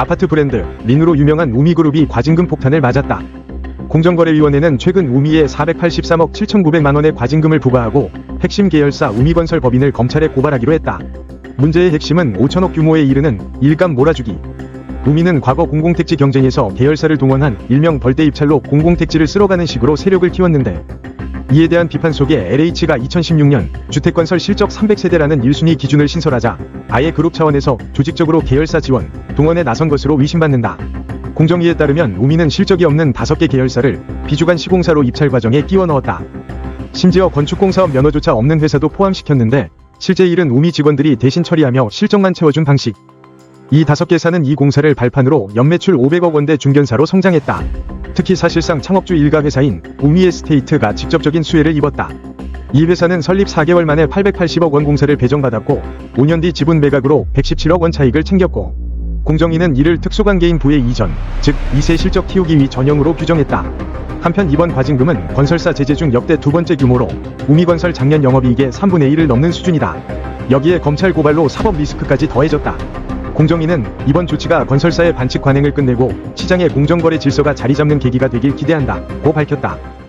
아파트 브랜드 린으로 유명한 우미그룹이 과징금 폭탄을 맞았다. 공정거래위원회는 최근 우미에 483억 7,900만 원의 과징금을 부과하고 핵심 계열사 우미건설 법인을 검찰에 고발하기로 했다. 문제의 핵심은 5천억 규모에 이르는 일감 몰아주기. 우미는 과거 공공택지 경쟁에서 계열사를 동원한 일명 벌떼 입찰로 공공택지를 쓸어가는 식으로 세력을 키웠는데 이에 대한 비판 속에 LH가 2016년 주택건설 실적 300세대라는 1순위 기준을 신설하자 아예 그룹 차원에서 조직적으로 계열사 지원, 동원에 나선 것으로 의심받는다. 공정위에 따르면 우미는 실적이 없는 5개 계열사를 비주간 시공사로 입찰 과정에 끼워 넣었다. 심지어 건축공사업 면허조차 없는 회사도 포함시켰는데 실제 일은 우미 직원들이 대신 처리하며 실적만 채워준 방식. 이 다섯 개사는 이 공사를 발판으로 연매출 500억 원대 중견사로 성장했다. 특히 사실상 창업주 일가 회사인 우미 에스테이트가 직접적인 수혜를 입었다. 이 회사는 설립 4개월 만에 880억 원 공사를 배정받았고 5년 뒤 지분 매각으로 117억 원 차익을 챙겼고 공정위는 이를 특수관계인 부의 이전, 즉 2세 실적 틔우기 위 전형으로 규정했다. 한편 이번 과징금은 건설사 제재 중 역대 두 번째 규모로 우미건설 작년 영업이익의 3분의 1을 넘는 수준이다. 여기에 검찰 고발로 사법 리스크까지 더해졌다. 공정위는 이번 조치가 건설사의 반칙 관행을 끝내고 시장의 공정거래 질서가 자리 잡는 계기가 되길 기대한다. 고 밝혔다.